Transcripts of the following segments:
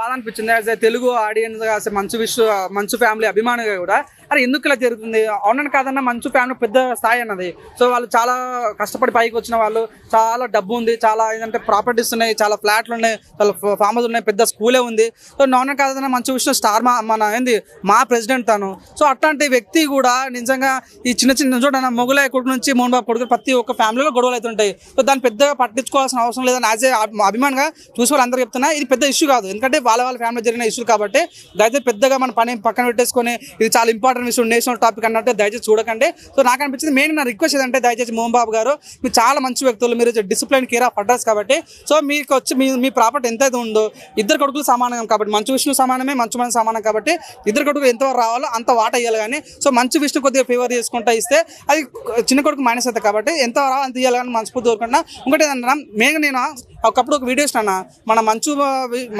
బాధ అనిపించింది as Telugu audience మంచు విశ్వ మంచు ఫ్యామిలీ అభిమానిగా కూడా. అరే ఎందుకు ఇలా జరుగుతుంది? అవునని కాదన్న మంచు ఫ్యామిలీ పెద్ద స్థాయి అన్నది. సో వాళ్ళు చాలా కష్టపడి పైకి వచ్చిన వాళ్ళు చాలా డబ్బు ఉంది చాలా ఏంటంటే ప్రాపర్టీస్ ఉన్నాయి చాలా ఫ్లాట్లు ఉన్నాయి చాలా ఫామ్ ఉన్నాయి పెద్ద స్కూలే ఉంది. సో నాన్న కాదన్న మంచు విష్ణు స్టార్ మా మన ఏంది మా ప్రెసిడెంట్ తను. సో అట్లాంటి వ్యక్తి కూడా నిజంగా ఈ చిన్న చిన్న చూడన్న మొగుల కొడుకు నుంచి మోహన్ బాబు కొడుకు ప్రతి ఒక్క ఫ్యామిలీలో గొడవలు అవుతుంటాయి సో దాన్ని పెద్దగా పట్టించుకోవాల్సిన అవసరం లేదని యాజ్ ఏ అభిమానిగా చూసి వాళ్ళందరూ చెప్తున్నా ఇది పెద్ద ఇష్యూ కాదు. ఎందుకంటే వాళ్ళ వాళ్ళ ఫ్యామిలీ జరిగిన ఇష్యూ కాబట్టి దయచేసి పెద్దగా మన పని పక్కన పెట్టేసుకొని ఇది చాలా ఇంపార్టెంట్ ఇష్యూ నేషనల్ టాపిక్ అన్నట్టు దయచేసి చూడకండి. సో నాకు అనిపించింది మెయిన్ నా రిక్వెస్ట్ ఏంటంటే దయచేసి మోహన్ బాబు గారు మీరు చాలా మంచి వ్యక్తులు మీరు డిసిప్లిన్ కేర్ ఆఫ్ అడ్రస్ కాబట్టి. సో మీకు వచ్చి మీ మీ ప్రాపర్టీ ఎంతైతే ఉందో ఇద్దరు కొడుకులు సమానం కాబట్టి మంచు విష్ణు సమానమే మంచు మన సమానం కాబట్టి ఇద్దరు కొడుకులు ఎంతవరకు రావాలో అంత వాట ఇవ్వాలి కానీ సో మంచు విష్ణు కొద్దిగా ఫేవర్ చేసుకుంటా ఇస్తే అది చిన్న కొడుకు మైనస్ అవుతుంది కాబట్టి ఎంత రావాలి అంత ఇవ్వాలి కానీ మనస్ఫూర్తి కోరుకుంటున్నా. ఇంకోటి ఏంటంటే మేము నేను ఒకప్పుడు ఒక వీడియో ఇస్తాను? మన మంచు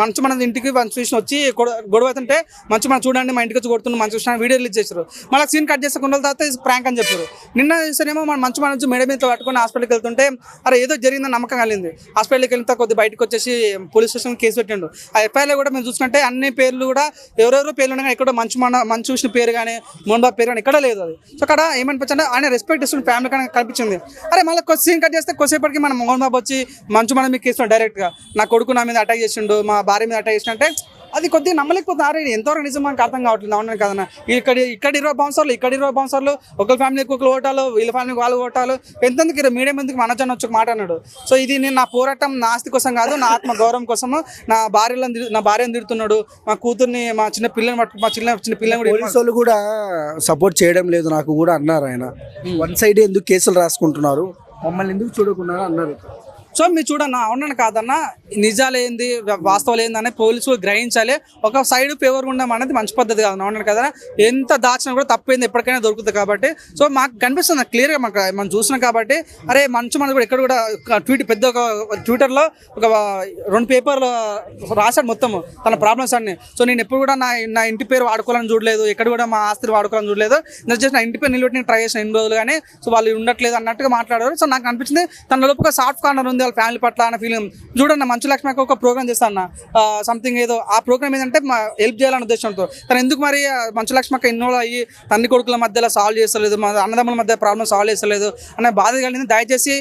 మంచు మన ఇంటికి మంచు విషయం వచ్చి గొడవ గొడవ అవుతుంటే మంచు మనం చూడండి మా ఇంటికి వచ్చి కొడుతున్న మంచు విష్ణు వీడియో రిలీజ్ చేశారు. మళ్ళీ సీన్ కట్ చేసే కొన్ని తర్వాత ప్రాంక్ అని చెప్పారు. నిన్న చూస్తేనేమో మన మంచు మన మేడ మీద పట్టుకొని హాస్పిటల్కి వెళ్తుంటే అరే ఏదో జరిగిందని నమ్మకం కలిగింది. హాస్పిటల్కి వెళ్తే కొద్ది బయటకు వచ్చేసి పోలీస్ స్టేషన్ కేసు పెట్టిండు. ఆ ఎఫ్ఐఆర్లో కూడా మేము చూసుకుంటే అన్ని పేర్లు కూడా ఎవరెవరో పేర్లు ఉన్నాయి ఇక్కడ మంచు మన మంచు విష్ణు పేరు కానీ మోహన్ బాబు పేరు కానీ ఎక్కడ లేదు అది. సో అక్కడ ఏమనిపించంటే ఆయన రెస్పెక్ట్ ఇస్తున్న ఫ్యామిలీ కానీ కనిపించింది. అరే మళ్ళీ సీన్ కట్ చేస్తే కొద్దిసేపటికి మన మోహన్ బాబు వచ్చి మంచు మన మీకు కేసు డైరెక్ట్గా నా కొడుకు నా మీద అటాక్ చేసిండు మా భార్య మీద అటాక్ చేసిండు అంటే అది కొద్దిగా నమ్మలేకపోతే అరే ఇది ఎంతవరకు నిజం మనకు అర్థం కావట్లేదు అవును కదన్నా. ఇక్కడ ఇక్కడ ఇరవై బౌన్సర్లు ఇక్కడ ఇరవై బౌన్సర్లు ఒక ఫ్యామిలీకి ఒకరు ఓటాలు వీళ్ళ ఫ్యామిలీకి వాళ్ళు ఓటాలు. ఎంతెందుకు ఇరవై మీడియం ఎందుకు మనజాన్ వచ్చి మాట అన్నాడు. సో ఇది నేను నా పోరాటం నా ఆస్తి కోసం కాదు నా ఆత్మ గౌరవం కోసము నా భార్యలను నా భార్యను తిడుతున్నాడు. మా కూతుర్ని మా చిన్న పిల్లని పట్టు మా చిన్న చిన్న పిల్లని కూడా పోలీసు వాళ్ళు కూడా సపోర్ట్ చేయడం లేదు నాకు కూడా అన్నారు ఆయన. వన్ సైడ్ ఎందుకు కేసులు రాసుకుంటున్నారు? మమ్మల్ని ఎందుకు చూడకున్నారు అన్నారు? సో మీరు చూడన్నా అవునని కాదన్న నిజాలు ఏంది వాస్తవాలు ఏంది అనేది పోలీసులు గ్రహించాలి. ఒక సైడ్ ఫేవర్ ఉండడం అనేది మంచి పద్ధతి కాదు అవునని కదా ఎంత దాచినా కూడా తప్పైంది ఎప్పటికైనా దొరుకుతుంది కాబట్టి. సో మాకు కనిపిస్తుంది క్లియర్గా మాకు మనం చూసినాం కాబట్టి. అరే మంచి మనకు కూడా ఎక్కడ కూడా ట్వీట్ పెద్ద ఒక ట్విట్టర్లో ఒక రెండు పేపర్లు రాశాడు మొత్తం తన ప్రాబ్లమ్స్ అన్ని. సో నేను ఎప్పుడు కూడా నా నా ఇంటి పేరు వాడుకోవాలని చూడలేదు ఎక్కడ కూడా మా ఆస్తిని వాడుకోవాలని చూడలేదు. నేను జస్ట్ నా ఇంటి పేరు నిలబెట్టి ట్రై చేసిన ఎన్ని రోజులు కానీ సో వాళ్ళు ఉండట్లేదు అన్నట్టుగా మాట్లాడారు. సో నాకు అనిపించింది తన లోపు ఒక సాఫ్ట్ కార్నర్ ఉంది. వాళ్ళ ఫ్యామిలీ పట్ల అన్న ఫీలింగ్ చూడండి మంచు లక్ష్మికి ఒక ప్రోగ్రామ్ చేస్తాను సంథింగ్ ఏదో ఆ ప్రోగ్రామ్ ఏంటంటే హెల్ప్ చేయాలనే ఉద్దేశంతో. తను ఎందుకు మరి మంచు మంచు లక్ష్మక్క ఇన్వాల్వ్ అయ్యి తండ్రి కొడుకుల మధ్యలో సాల్వ్ చేస్తలేదు మా అన్నదమ్ముల మధ్య ప్రాబ్లమ్ సాల్వ్ చేస్తలేదు అనే బాధ కలిగింది. దయచేసి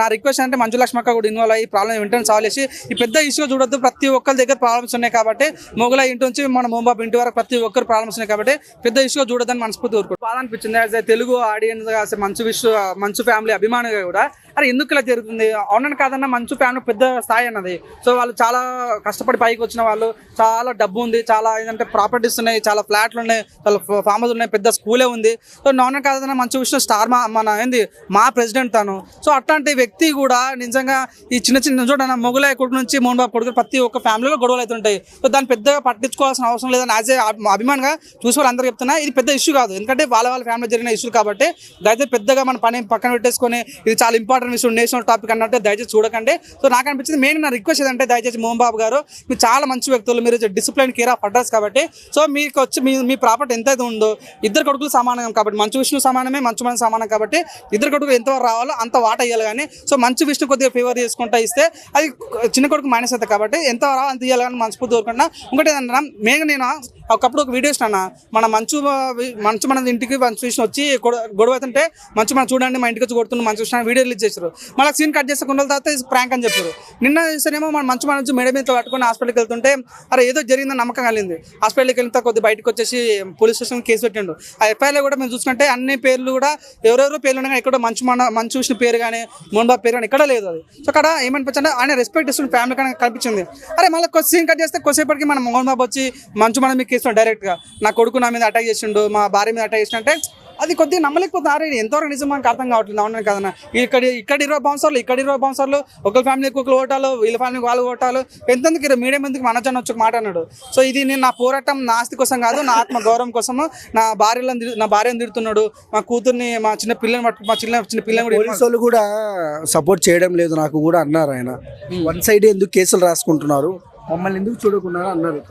నా రిక్వెస్ట్ అంటే మంచు లక్ష్మక్క కూడా ఇన్వాల్వ్ అయ్యి ప్రాబ్లమ్ వెంటనే సాల్వ్ చేసి ఈ పెద్ద ఇష్యూ చూడొద్దు ప్రతి ఒక్కరి దగ్గర ప్రాబ్లమ్స్ ఉన్నాయి కాబట్టి మొగల ఇంటి నుంచి మన మోబాబు ఇంటి వరకు ప్రతి ఒక్కరు ప్రాబ్లమ్స్ ఉన్నాయి కాబట్టి పెద్ద ఇష్యూ చూడొద్దని మనస్ఫూర్తి కోరుకుంటాను బాధ అనిపించింది యాజ్ తెలుగు ఆడియన్స్ మంచు విశ్వ మంచు ఫ్యామిలీ అభిమానిగా కూడా. అరే ఎందుకు ఇలా జరుగుతుంది? అవునని కాదన్న మంచు ఫ్యామిలీ పెద్ద స్థాయి అన్నది. సో వాళ్ళు చాలా కష్టపడి పైకి వచ్చిన వాళ్ళు చాలా డబ్బు ఉంది చాలా ఏంటంటే ప్రాపర్టీస్ ఉన్నాయి చాలా ఫ్లాట్లు ఉన్నాయి చాలా ఫామ్ ఉన్నాయి పెద్ద స్కూలే ఉంది. సో అవునని కాదన్న మంచు విషయం స్టార్ మా మన ఏంది మా ప్రెసిడెంట్ తను. సో అట్లాంటి వ్యక్తి కూడా నిజంగా ఈ చిన్న చిన్న చూడన్న మొగలాయ కొడుకు నుంచి మోహన్ బాబు కొడుకు ప్రతి ఒక్క ఫ్యామిలీలో గొడవలు అవుతుంటాయి. సో దాన్ని పెద్దగా పట్టించుకోవాల్సిన అవసరం లేదని యాజ్ ఏ అభిమానంగా చూసి వాళ్ళందరూ చెప్తున్నా ఇది పెద్ద ఇష్యూ కాదు. ఎందుకంటే వాళ్ళ వాళ్ళ ఫ్యామిలీ జరిగిన ఇష్యూ కాబట్టి దయచేసి పెద్దగా మన పని పక్కన పెట్టేసుకొని ఇది చాలా ఇంపార్టెంట్ ఇష్యూ నేషనల్ టాపిక్ అన్నట్టు దయచేసి చూడకండి. సో నాకు అనిపించింది మెయిన్ నా రిక్వెస్ట్ ఏంటంటే దయచేసి మోహన్ బాబు గారు మీరు చాలా మంచి వ్యక్తులు మీరు డిసిప్లిన్ కేర్ ఆఫ్ అడ్రస్ కాబట్టి సో మీకు వచ్చి మీ మీ ప్రాపర్టీ ఎంతైతే ఉందో ఇద్దరు కొడుకులు సమానం కాబట్టి మంచు విష్ణు సమానమే మంచు మన సమానం కాబట్టి ఇద్దరు కొడుకులు ఎంతవరకు రావాలో అంత వాట ఇవ్వాలి కానీ సో మంచు విష్ణు కొద్దిగా ఫేవర్ చేసుకుంటా ఇస్తే అది చిన్న కొడుకు మైనస్ అవుతుంది కాబట్టి ఎంత రావాలి అంత ఇవ్వాలి కానీ మనస్ఫూర్తి కోరుకుంటున్నా. ఇంకోటి ఏంటంటే మేము నేను ఒకప్పుడు ఒక వీడియో ఇస్తాను? మన మంచు మంచు మన ఇంటికి మంచు విష్ణు వచ్చి గొడవ గొడవ అవుతుంటే మంచు మనం చూడండి మా ఇంటికి వచ్చి కొడుతున్న మంచు విష్ణు వీడియో రిలీజ్ చేశారు. మళ్ళీ సీన్ కట్ చేసే కొన్ని తర్వాత ప్రాంక్ అని చెప్పారు. నిన్న చూస్తేనేమో మన మంచు మన మేడ మీద పట్టుకొని హాస్పిటల్కి వెళ్తుంటే అరే ఏదో జరిగిందని నమ్మకం కలిగింది. హాస్పిటల్కి వెళ్తే కొద్ది బయటకు వచ్చేసి పోలీస్ స్టేషన్ కేసు పెట్టిండు. ఆ ఎఫ్ఐఆర్లో కూడా మేము చూసుకుంటే అన్ని పేర్లు కూడా ఎవరెవరో పేర్లు ఉన్నాయి ఎక్కడో మంచు మన మంచు విషయం పేరు కానీ మోహన్ బాబు పేరు కానీ ఎక్కడ లేదు అది. సో అక్కడ ఏమనిపించంటే ఆయన రెస్పెక్ట్ ఇస్తున్న ఫ్యామిలీ కానీ కనిపించింది. అరే మళ్ళీ సీన్ కట్ చేస్తే కొద్దిసేపటికి మన మోహన్ బాబు వచ్చి మంచు మన మీకు కేసు డైరెక్ట్గా. నా కొడుకు నా మీద అటాక్ చేసిండు మా భార్య మీద అటాక్ చేసిండు అంటే అది కొద్దిగా నమ్మలేకపోతే అరే ఇది ఎంతవరకు నిజం మనకు అర్థం కావట్లేదు. అవును కదన్నా. ఇక్కడ ఇక్కడ ఇరవై బౌన్సర్లు ఇక్కడ ఇరవై బౌన్సర్లు ఒక ఫ్యామిలీకి ఒకరు ఓటాలు వీళ్ళ ఫ్యామిలీకి వాళ్ళు ఓటాలు. ఎంతెందుకు ఇరవై మీడియం ఎందుకు మనజాన్ వచ్చి మాట అన్నాడు. సో ఇది నేను నా పోరాటం నా ఆస్తి కోసం కాదు నా ఆత్మ గౌరవం కోసము నా భార్యలను నా భార్యను తిడుతున్నాడు. మా కూతుర్ని మా చిన్న పిల్లని పట్టు మా చిన్న చిన్న పిల్లని కూడా పోలీసు వాళ్ళు కూడా సపోర్ట్ చేయడం లేదు నాకు కూడా అన్నారు ఆయన. వన్ సైడ్ ఎందుకు కేసులు రాసుకుంటున్నారు? మమ్మల్ని ఎందుకు చూడకున్నారు అన్నారు?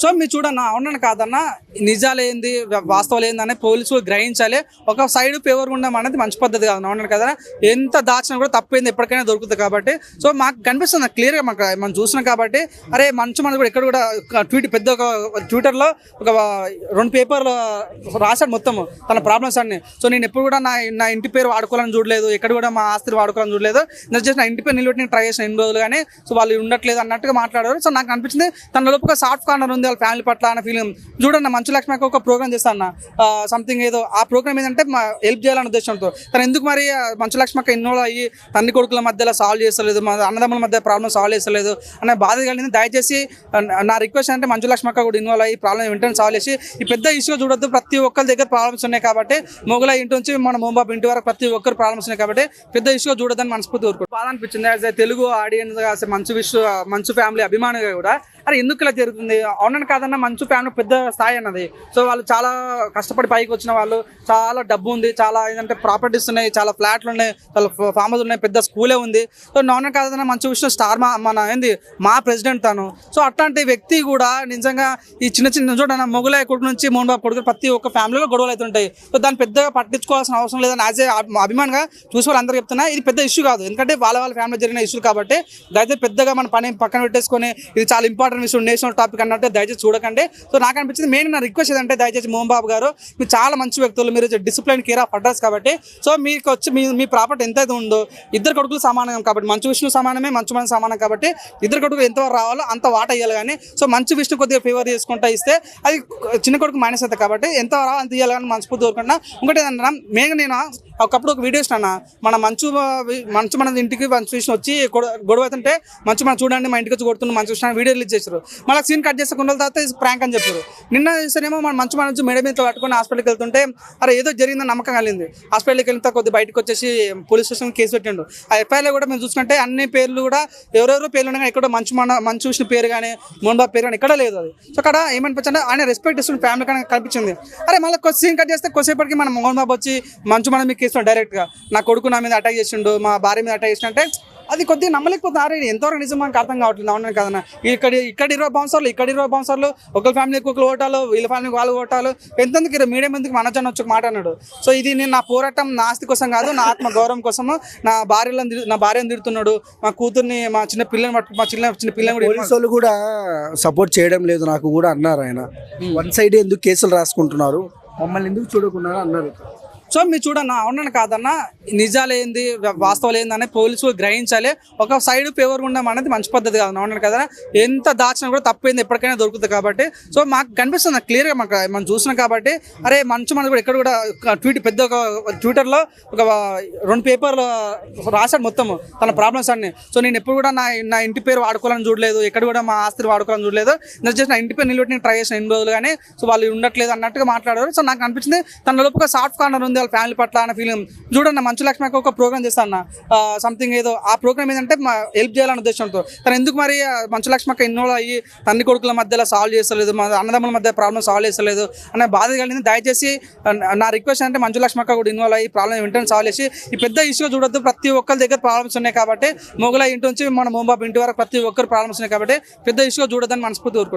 సో మీరు చూడన్నా అవునని కాదన్నా నిజాలు ఏంది వాస్తవాలు ఏంది అనేది పోలీసులు గ్రహించాలి. ఒక సైడ్ పేవర్ ఉండడం అనేది మంచి పద్ధతి కాదు అవునని కదా ఎంత దాచినా కూడా తప్పైంది ఎప్పటికైనా దొరుకుతుంది కాబట్టి. సో మాకు కనిపిస్తుంది క్లియర్గా మాకు మనం చూసినాం కాబట్టి. అరే మంచి మనకు కూడా ఇక్కడ కూడా ట్వీట్ పెద్ద ఒక ట్విట్టర్లో ఒక రెండు పేపర్లు రాశాడు మొత్తం తన ప్రాబ్లమ్స్ అన్ని. సో నేను ఎప్పుడు కూడా నా నా ఇంటి పేరు వాడుకోవాలని చూడలేదు ఎక్కడ కూడా మా ఆస్తిని వాడుకోవాలని చూడలేదు. నేను జస్ట్ నా ఇంటి పేరు నిలబెట్టి ట్రై చేసిన ఎన్ని రోజులు కానీ సో వాళ్ళు ఉండట్లేదు అన్నట్టుగా మాట్లాడారు. సో నాకు అనిపించింది తన లోపు ఒక సాఫ్ట్ కార్నర్ ఉంది వాళ్ళ ఫ్యామిలీ పట్ల అన్న ఫీలింగ్ చూడండి మంచు లక్ష్మికి ఒక ప్రోగ్రామ్ చేస్తాను సంథింగ్ ఏదో ఆ ప్రోగ్రామ్ ఏంటంటే హెల్ప్ చేయాలనే ఉద్దేశంతో. తను ఎందుకు మరి మంచు లక్ష్మికి ఇన్వాల్వ్ అయ్యి తండ్రి కొడుకుల మధ్యలో సాల్వ్ చేస్తలేదు మా అన్నదమ్ముల మధ్య ప్రాబ్లమ్ సాల్వ్ చేస్తలేదు అనే బాధ కలిగింది. దయచేసి నా రిక్వెస్ట్ అంటే మంచు లక్ష్మక్క కూడా ఇన్వాల్వ్ అయ్యి ప్రాబ్లమ్ వెంటనే సాల్వ్ చేసి ఈ పెద్ద ఇష్యూ చూడొద్దు ప్రతి ఒక్కరి దగ్గర ప్రాబ్లమ్స్ ఉన్నాయి కాబట్టి మొగల ఇంటి నుంచి మన మోంబాబు ఇంటి వరకు ప్రతి ఒక్కరు ప్రాబ్లమ్స్ ఉన్నాయి కాబట్టి పెద్ద ఇష్యూ చూడొద్దని మనస్ఫూర్తి కోరుకుంటాం బాధ అనిపించింది. యాజ్ తెలుగు ఆడియన్స్ మంచు విశ్వ మంచు ఫ్యామిలీ అభిమానిగా కూడా అరే ఎందుకు ఇలా జరుగుతుంది? అవునని కాదన్న మంచు ఫ్యామిలీ పెద్ద స్థాయి అన్నది. సో వాళ్ళు చాలా కష్టపడి పైకి వచ్చిన వాళ్ళు చాలా డబ్బు ఉంది చాలా ఏంటంటే ప్రాపర్టీస్ ఉన్నాయి చాలా ఫ్లాట్లు ఉన్నాయి చాలా ఫామ్ ఉన్నాయి పెద్ద స్కూలే ఉంది. సో నాన్న కాదన్న మంచు విషయం స్టార్ మా మన ఏంది మా ప్రెసిడెంట్ తను. సో అట్లాంటి వ్యక్తి కూడా నిజంగా ఈ చిన్న చిన్న చూడన్న మొగలయ్య కొడుకు నుంచి మోహన్ బాబు కొడుకు ప్రతి ఒక్క ఫ్యామిలీలో గొడవలు అవుతుంటాయి. సో దాన్ని పెద్దగా పట్టించుకోవాల్సిన అవసరం లేదని యాజ్ ఏ అభిమానంగా చూసి వాళ్ళందరూ చెప్తున్నా ఇది పెద్ద ఇష్యూ కాదు. ఎందుకంటే వాళ్ళ వాళ్ళ ఫ్యామిలీ జరిగిన ఇష్యూ కాబట్టి దయచేసి పెద్దగా మన పని పక్కన పెట్టేసుకొని ఇది చాలా ఇంపార్టెంట్ ఇష్యూ నేషనల్ టాపిక్ అన్నట్టు దయచేసి చూడకండి. సో నాకు అనిపించింది మెయిన్ నా రిక్వెస్ట్ ఏంటంటే దయచేసి మోహన్ బాబు గారు మీరు చాలా మంచి వ్యక్తులు మీరు డిసిప్లిన్ కేర్ ఆఫ్ అడ్రస్ కాబట్టి. సో మీకు వచ్చి మీ మీ ప్రాపర్టీ ఎంత అయితే ఉందో ఇద్దరు కొడుకులు సమానం కాబట్టి మంచి విష్ణు సమానమే మంచి మంచి సమానం కాబట్టి ఇద్దరు కొడుకులు ఎంతవరకు రావాలో అంత వాట ఇవ్వాలి కానీ సో మంచి విష్ణు కొద్దిగా ఫేవర్ చేసుకుంటా ఇస్తే అది చిన్న కొడుకు మైనస్ అవుతుంది కాబట్టి ఎంత రావాలి అంత ఇవ్వాలి కానీ మనస్ఫూర్తి కోరుకుంటున్నా. ఇంకోటి ఏంటంటే మెయిన్ నేను ఒకప్పుడు ఒక వీడియోస్ అన్న మన మంచు మంచు మన ఇంటికి మంచు విష్ణు వచ్చి గొడవ అవుతుంటే మంచు మనం చూడండి మా ఇంటికి వచ్చి కొడుతున్న మంచు విష్ణు వీడియో రిలీజ్ చేశారు. మళ్ళీ సీన్ కట్ చేసే కొన్ని తర్వాత ప్రాంక్ అని చెప్పారు. నిన్న చూస్తేనేమో మన మంచు మన నుంచి మెడ మీద పట్టుకొని హాస్పిటల్కి వెళ్తుంటే అరే ఏదో జరిగిందని నమ్మకం కలిగింది. హాస్పిటల్కి వెళ్తే కొద్ది బయటకు వచ్చేసి పోలీస్ స్టేషన్ కేసు పెట్టిండు. ఆ ఎఫ్ఐఆర్లో కూడా మేము చూసుకుంటే అన్ని పేర్లు కూడా ఎవరెవరో పేర్లు ఉన్నాయి ఎక్కడో మంచు మన మంచు విష్ణు పేరు కానీ మోహన్ బాబు పేరు కానీ ఇక్కడ లేదు అది. సో అక్కడ ఏమనిపించండి ఆయన రెస్పెక్ట్ ఇస్తున్న ఫ్యామిలీ కానీ కనిపించింది. అరే మళ్ళీ సీన్ కట్ చేస్తే కొద్దిసేపటికి మన మోహన్ బాబు వచ్చి మంచు మన మీకు ఇస్తున్నాడు డైరెక్ట్గా. నా కొడుకు నా మీద అటాక్ చేసిండు మా భార్య మీద అటాక్ చేసిండు అంటే అది కొద్దిగా నమ్మలేకపోతున్నారు అరే ఎంతవరకు నిజం మనకు అర్థం కావట్లేదు. అవును కదన్నా. ఇక్కడ ఇక్కడ ఇరవై బౌన్సర్లు ఇక్కడ ఇరవై బౌన్సర్లు ఒక ఫ్యామిలీకి ఒకరు ఓటాలు వీళ్ళ ఫ్యామిలీకి వాళ్ళు ఓటాలు. ఎంతెందుకు ఇరవై మీడియం మందికి మనజన్ వచ్చి మాట అన్నాడు. సో ఇది నేను నా పోరాటం నా ఆస్తి కోసం కాదు నా ఆత్మ గౌరవం కోసము నా భార్యలను నా భార్యను తిడుతున్నాడు. మా కూతుర్ని మా చిన్న పిల్లని పట్టు మా చిన్న చిన్న పిల్లని కూడా కూడా సపోర్ట్ చేయడం లేదు నాకు కూడా అన్నారు ఆయన. వన్ సైడ్ ఎందుకు కేసులు రాసుకుంటున్నారు? మమ్మల్ని ఎందుకు చూడకుండా అన్నారు? సో మీరు చూడన్న అవునని కాదన్న నిజాలు ఏంది వాస్తవాలు ఏంది అనేది పోలీసులు గ్రహించాలి. ఒక సైడ్ ఫేవర్ ఉండడం అనేది మంచి పద్ధతి కాదు అవునని కదా ఎంత దాచినా కూడా తప్పైంది ఎప్పటికైనా దొరుకుతుంది కాబట్టి. సో మాకు కనిపిస్తుంది క్లియర్గా మాకు మనం చూసినాం కాబట్టి. అరే మంచు మనది కూడా ఇక్కడ కూడా ట్వీట్ పెద్ద ఒక ట్విట్టర్లో ఒక రెండు పేపర్లు రాశాడు మొత్తం తన ప్రాబ్లమ్స్ అన్ని. సో నేను ఎప్పుడు కూడా నా నా ఇంటి పేరు వాడుకోవాలని చూడలేదు ఎక్కడ కూడా మా ఆస్తిని వాడుకోవాలని చూడలేదు. నేను జస్ట్ నా ఇంటి పేరు నిలబెట్టి ట్రై చేసిన ఎన్ని రోజులు కానీ సో వాళ్ళు ఉండట్లేదు అన్నట్టుగా మాట్లాడారు. సో నాకు అనిపించింది తన లోపు ఒక సాఫ్ట్ కార్నర్ ఉంది వాళ్ళ ఫ్యామిలీ పట్ల అన్న ఫీలింగ్ చూడండి మంచు లక్ష్మికి ఒక ప్రోగ్రామ్ చేస్తాను సంథింగ్ ఏదో ఆ ప్రోగ్రామ్ ఏంటంటే హెల్ప్ చేయాలనే ఉద్దేశంతో. తను ఎందుకు మరి మంచు లక్ష్మికి ఇన్వాల్వ్ అయ్యి తన్ని కొడుకుల మధ్యలో సాల్వ్ చేస్తలేదు మా అన్నదమ్ముల మధ్య ప్రాబ్లమ్ సాల్వ్ చేస్తలేదు అనే బాధ కలిగింది. దయచేసి నా రిక్వెస్ట్ అంటే మంచు లక్ష్మక్క కూడా ఇన్వాల్వ్ అయ్యి ప్రాబ్లమ్ వెంటనే సాల్వ్ చేసి ఈ పెద్ద ఇష్యూ చూడొద్దు ప్రతి ఒక్కరి దగ్గర ప్రాబ్లమ్స్ ఉన్నాయి కాబట్టి మొగల ఇంటి నుంచి మన మోంబాబు ఇంటి వరకు ప్రతి ఒక్కరు ప్రాబ్లమ్స్ ఉన్నాయి కాబట్టి పెద్ద ఇష్యూ చూడొద్దని మనస్ఫూర్తి కోరుకుంటున్నాను.